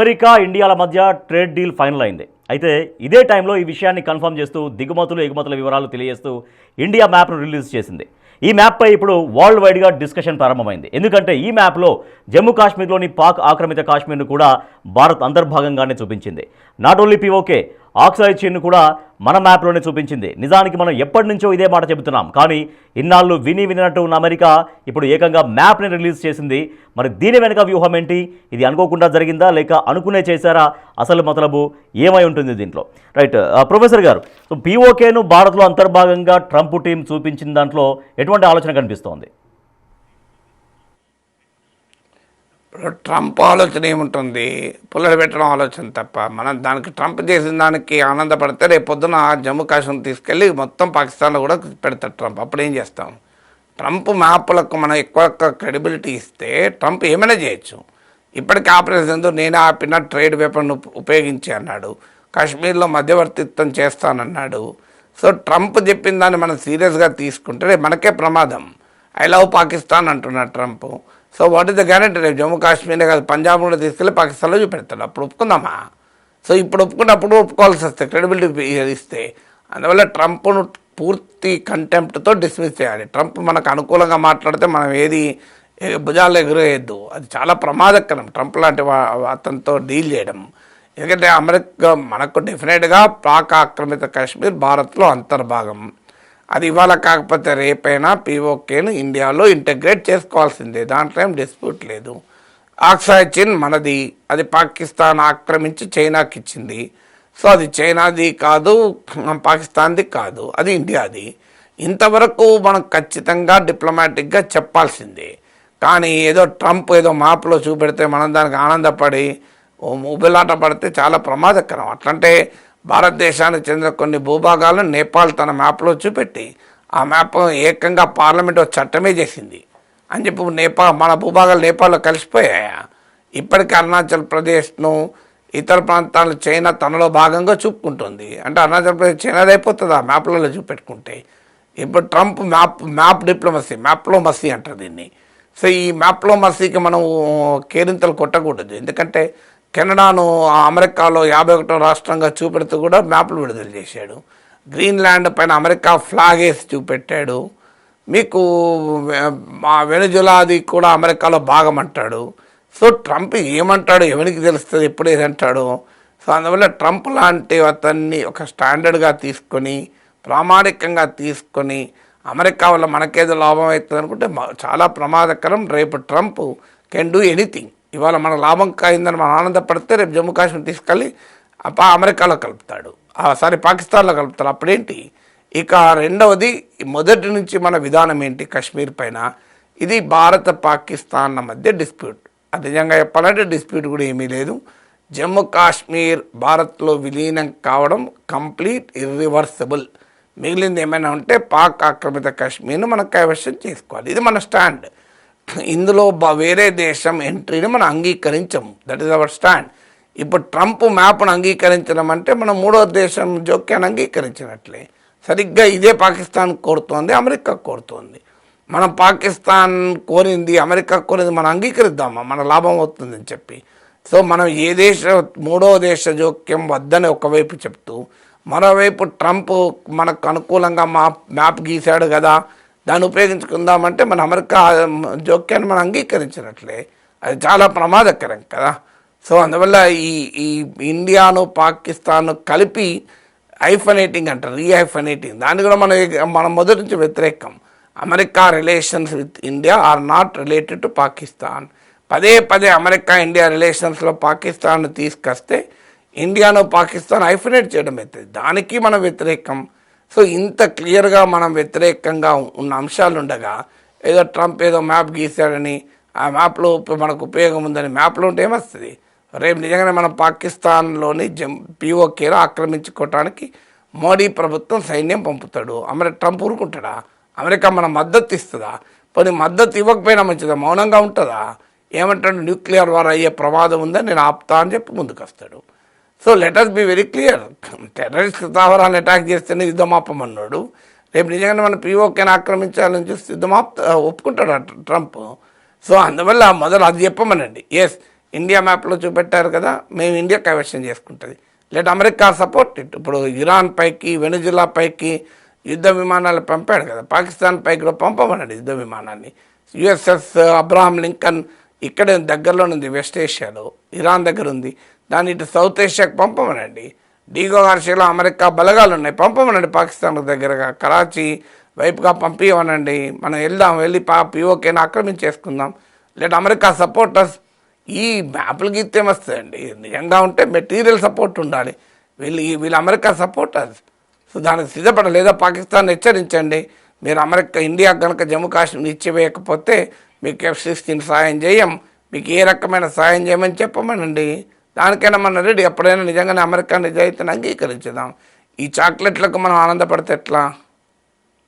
America ఇండియాల మధ్య trade deal final అయింది. అయితే ఇదే టైంలో ఈ విషయాన్ని కన్ఫర్మ్ చేస్తూ దిగుమతులు ఎగుమతుల వివరాలు తెలియజేస్తూ ఇండియా మ్యాప్ను రిలీజ్ చేసింది. ఈ మ్యాప్పై ఇప్పుడు వరల్డ్ వైడ్గా డిస్కషన్ ప్రారంభమైంది. ఎందుకంటే ఈ మ్యాప్లో జమ్మూ కాశ్మీర్లోని పాక్ ఆక్రమిత కాశ్మీర్ను కూడా భారత్ అంతర్భాగంగానే చూపించింది. నాట్ ఓన్లీ పీఓకే ఆక్సైడ్ చీన్ను కూడా మన మ్యాప్లోనే చూపించింది. నిజానికి మనం ఎప్పటి నుంచో ఇదే మాట చెబుతున్నాం. కానీ ఇన్నాళ్ళు విని వినట్టు ఉన్న అమెరికా ఇప్పుడు ఏకంగా మ్యాప్ని రిలీజ్ చేసింది. మరి దీని వెనుక వ్యూహం ఏంటి? ఇది అనుకోకుండా జరిగిందా? లేక అనుకునే చేశారా? అసలు మతలబు ఏమై ఉంటుంది దీంట్లో? రైట్ ప్రొఫెసర్ గారు సో పీఓకేను భారత్లో అంతర్భాగంగా ట్రంప్ టీం చూపించిన దాంట్లో ఎటువంటి ఆలోచన కనిపిస్తోంది ఇప్పుడు ట్రంప్ ఆలోచన ఏముంటుంది? పుల్లలు పెట్టడం ఆలోచన తప్ప. మనం దానికి ట్రంప్ చేసిన దానికి ఆనందపడితే రేపు పొద్దున జమ్మూ కాశ్మీర్ తీసుకెళ్ళి మొత్తం పాకిస్తాన్లో కూడా పెడతాడు ట్రంప్. అప్పుడు ఏం చేస్తాం? ట్రంప్ మ్యాప్లకు మనం ఎక్కువ క్రెడిబిలిటీ ఇస్తే ట్రంప్ ఏమైనా చేయొచ్చు. ఇప్పటికీ ఆపరేషన్ నేను ఆపిన ట్రేడ్ వెపన్ ఉపయోగించి అన్నాడు. కాశ్మీర్లో మధ్యవర్తిత్వం చేస్తానన్నాడు. సో ట్రంప్ చెప్పిన దాన్ని మనం సీరియస్గా తీసుకుంటే మనకే ప్రమాదం. ఐ లవ్ పాకిస్తాన్ అంటున్నాడు Trump. So what is the guarantee రేపు జమ్మూ కాశ్మీరే కాదు పంజాబ్ కూడా తీసుకెళ్ళి పాకిస్తాన్లో చూపెడతాడు. అప్పుడు ఒప్పుకుందామా? సో ఇప్పుడు ఒప్పుకున్నప్పుడు ఒప్పుకోవాల్సి వస్తే క్రెడిబిలిటీ ఇస్తే అందువల్ల ట్రంప్ను పూర్తి కంటెంప్ట్తో డిస్మిస్ చేయాలి. ట్రంప్ మనకు అనుకూలంగా మాట్లాడితే మనం ఏది ఏ భుజాలు ఎగురేయద్దు. అది చాలా ప్రమాదకరం. ట్రంప్ లాంటి వా- అతనితో డీల్ చేయడం. ఎందుకంటే అమెరికా మనకు డెఫినెట్గా పాక్ ఆక్రమిత కాశ్మీర్ భారత్లో అంతర్భాగం. అది ఇవాళ కాకపోతే రేపైనా పీఓకేను ఇండియాలో ఇంటగ్రేట్ చేసుకోవాల్సిందే. దాంట్లో ఏం డిస్ప్యూట్ లేదు. ఆక్సాయ్ చిన్ మనది. అది పాకిస్తాన్ ఆక్రమించి చైనాకి ఇచ్చింది. సో అది చైనాది కాదు పాకిస్తాన్ది కాదు. అది ఇండియాది. ఇంతవరకు మనం ఖచ్చితంగా డిప్లొమాటిక్గా చెప్పాల్సిందే. కానీ ఏదో ట్రంప్ ఏదో మాపులో చూపెడితే మనం దానికి ఆనందపడి ఓ ఉబిలాట పడితే చాలా ప్రమాదకరం. అట్లంటే భారతదేశానికి చెందిన కొన్ని భూభాగాలను నేపాల్ తన మ్యాప్లో చూపెట్టి ఆ మ్యాప్ ఏకంగా పార్లమెంట్ ఒక చట్టమే చేసింది. అని చెప్పి నేపాల్ మన భూభాగాలు నేపాల్లో కలిసిపోయాయా? ఇప్పటికీ అరుణాచల్ ప్రదేశ్ను ఇతర ప్రాంతాలు చైనా తనలో భాగంగా చూపుకుంటుంది. అంటే అరుణాచల్ ప్రదేశ్ చైనాది అయిపోతుంది ఆ మ్యాప్లలో చూపెట్టుకుంటే. ఇప్పుడు ట్రంప్ మ్యాప్ మ్యాప్ డిప్లొమసీ మ్యాప్లో మసీ అంటారు దీన్ని. సో ఈ మ్యాప్లో మసీకి మనం కేరింతలు కొట్టకూడదు. ఎందుకంటే కెనడాను ఆ అమెరికాలో యాభై ఒకటో రాష్ట్రంగా చూపెడుతూ కూడా మ్యాప్లు విడుదల చేశాడు. గ్రీన్లాండ్ పైన అమెరికా ఫ్లాగ్ వేసి చూపెట్టాడు. మీకు మా వెనుజులాది కూడా అమెరికాలో భాగం అంటాడు. సో ట్రంప్ ఏమంటాడు ఎవరికి తెలుస్తుంది ఎప్పుడు ఏది అంటాడు. సో అందువల్ల ట్రంప్ లాంటి అతన్ని ఒక స్టాండర్డ్గా తీసుకొని ప్రామాణికంగా తీసుకొని అమెరికా వల్ల మనకేదో లాభం అవుతుంది అనుకుంటే చాలా ప్రమాదకరం. రేపు ట్రంప్ కెన్ డూ ఎనీథింగ్. ఇవాళ మన లాభం అయిందని మనం ఆనందపడితే రేపు జమ్మూ కాశ్మీర్ తీసుకెళ్ళి అప్ప అమెరికాలో కలుపుతాడు. సారీ పాకిస్తాన్లో కలుపుతాడు. అప్పుడేంటి? ఇక రెండవది మొదటి నుంచి మన విధానం ఏంటి కశ్మీర్ పైన? ఇది భారత పాకిస్తాన్ల మధ్య డిస్ప్యూట్. అది నిజంగా చెప్పాలంటే డిస్ప్యూట్ కూడా ఏమీ లేదు. జమ్మూ కాశ్మీర్ భారత్లో విలీనం కావడం కంప్లీట్ ఇర్రివర్సిబుల్ మిగిలింది ఏమైనా ఉంటే పాక్ ఆక్రమిత కాశ్మీర్ను మనం కైవశం చేసుకోవాలి. ఇది మన స్టాండ్. ఇందులో వేరే దేశం ఎంట్రీని మనం అంగీకరించము. దట్ ఈస్ అవర్ స్టాండ్ ఇప్పుడు ట్రంప్ మ్యాప్ను అంగీకరించడం అంటే మనం మూడో దేశం జోక్యాన్ని అంగీకరించినట్లే. సరిగ్గా ఇదే పాకిస్తాన్ కోరుతోంది అమెరికా కోరుతోంది. మనం పాకిస్తాన్ కోరింది అమెరికా కోరింది మనం అంగీకరిద్దామా? మన లాభం అవుతుందని చెప్పి. సో మనం ఏ దేశ మూడో దేశ జోక్యం వద్దని ఒకవైపు చెప్తూ మరోవైపు ట్రంప్ మనకు అనుకూలంగా మా మ్యాప్ గీశాడు కదా దాన్ని ఉపయోగించుకుందామంటే మన అమెరికా జోక్యాన్ని మనం అంగీకరించినట్లే. అది చాలా ప్రమాదకరం కదా. సో అందువల్ల ఈ ఈ ఇండియాను పాకిస్తాన్ కలిపి ఐఫనేటింగ్ అంటారు రీఐఫనేటింగ్ దాన్ని కూడా మన మన మొదటి నుంచి వ్యతిరేకం. America relations with India are not related to Pakistan. పదే పదే అమెరికా ఇండియా రిలేషన్స్లో పాకిస్తాన్ తీసుకొస్తే ఇండియాను పాకిస్తాన్ ఐఫనేట్ చేయడం అవుతుంది దానికి మనం వ్యతిరేకం. సో ఇంత క్లియర్గా మనం వ్యతిరేకంగా ఉన్న అంశాలు ఉండగా ఏదో ట్రంప్ ఏదో మ్యాప్ గీశాడని ఆ మ్యాప్లో మనకు ఉపయోగం ఉందని మ్యాప్లో ఉంటే ఏమొస్తుంది? రేపు నిజంగానే మనం పాకిస్తాన్లోని జమ్ పీఓకేలో ఆక్రమించుకోవటానికి మోడీ ప్రభుత్వం సైన్యం పంపుతాడు. అమెరికా ట్రంప్ ఊరుకుంటాడా? అమెరికా మన మద్దతు ఇస్తుందా? పోనీ మద్దతు ఇవ్వకపోయినా మంచిదా? మౌనంగా ఉంటుందా? ఏమంటాడు? న్యూక్లియర్ వార్ అయ్యే ప్రమాదం ఉందని నేను ఆపుతా అని చెప్పి ముందుకు వస్తాడు so let us be very clear terrorist స్థావరాన్ని attack చేస్తేనే యుద్ధం ఆపమన్నాడు రేపు నిజంగానే మన పీఓకేని ఆక్రమించాలని చూసి యుద్ధం ఆప్ ఒప్పుకుంటాడు ట్రంప్ సో అందువల్ల మొదలు అది చెప్పమనండి. ఎస్ ఇండియా మ్యాప్లో చూపెట్టారు కదా మేము ఇండియా కైవశం చేసుకుంటుంది. లేదా అమెరికా సపోర్ట్ ఇట్ ఇప్పుడు ఇరాన్ పైకి వెనుజులా పైకి యుద్ధ విమానాలు పంపాడు కదా. పాకిస్తాన్ పైకి కూడా పంపమనండి యుద్ధ విమానాన్ని. యుఎస్ఎస్ అబ్రహాం లింకన్ ఇక్కడ దగ్గరలో ఉంది వెస్ట్ ఏషియాలో ఇరాన్ దగ్గర ఉంది దాన్ని ఇటు సౌత్ ఏషియాకి పంపమనండి. డీగో ఆర్షియాలో అమెరికా బలగాలు ఉన్నాయి పంపమనండి పాకిస్తాన్ దగ్గరగా. కరాచీ వైపుగా పంపించమనండి మనం వెళ్దాం వెళ్ళి పా పిఓకేని ఆక్రమించేసుకుందాం. లేదా అమెరికా సపోర్టర్స్ ఈ మ్యాప్లు గీతే వస్తాయండి నిజంగా ఉంటే మెటీరియల్ సపోర్ట్ ఉండాలి. వీళ్ళు వీళ్ళు అమెరికా సపోర్టర్స్. సో దానికి సిద్ధపడ లేదా పాకిస్తాన్ హెచ్చరించండి. మీరు అమెరికా ఇండియా కనుక జమ్మూ కాశ్మీర్ ఇచ్చివేయకపోతే మీకు ఎఫ్ సిక్స్టీన్ సాయం చేయం. మీకు ఏ రకమైన సాయం చేయమని చెప్పమనండి. దానికైనా మన రెడీ. ఎప్పుడైనా నిజంగానే అమెరికా నిజాయితీని అంగీకరించుదాం. ఈ చాక్లెట్లకు మనం ఆనందపడితే ఎట్లా?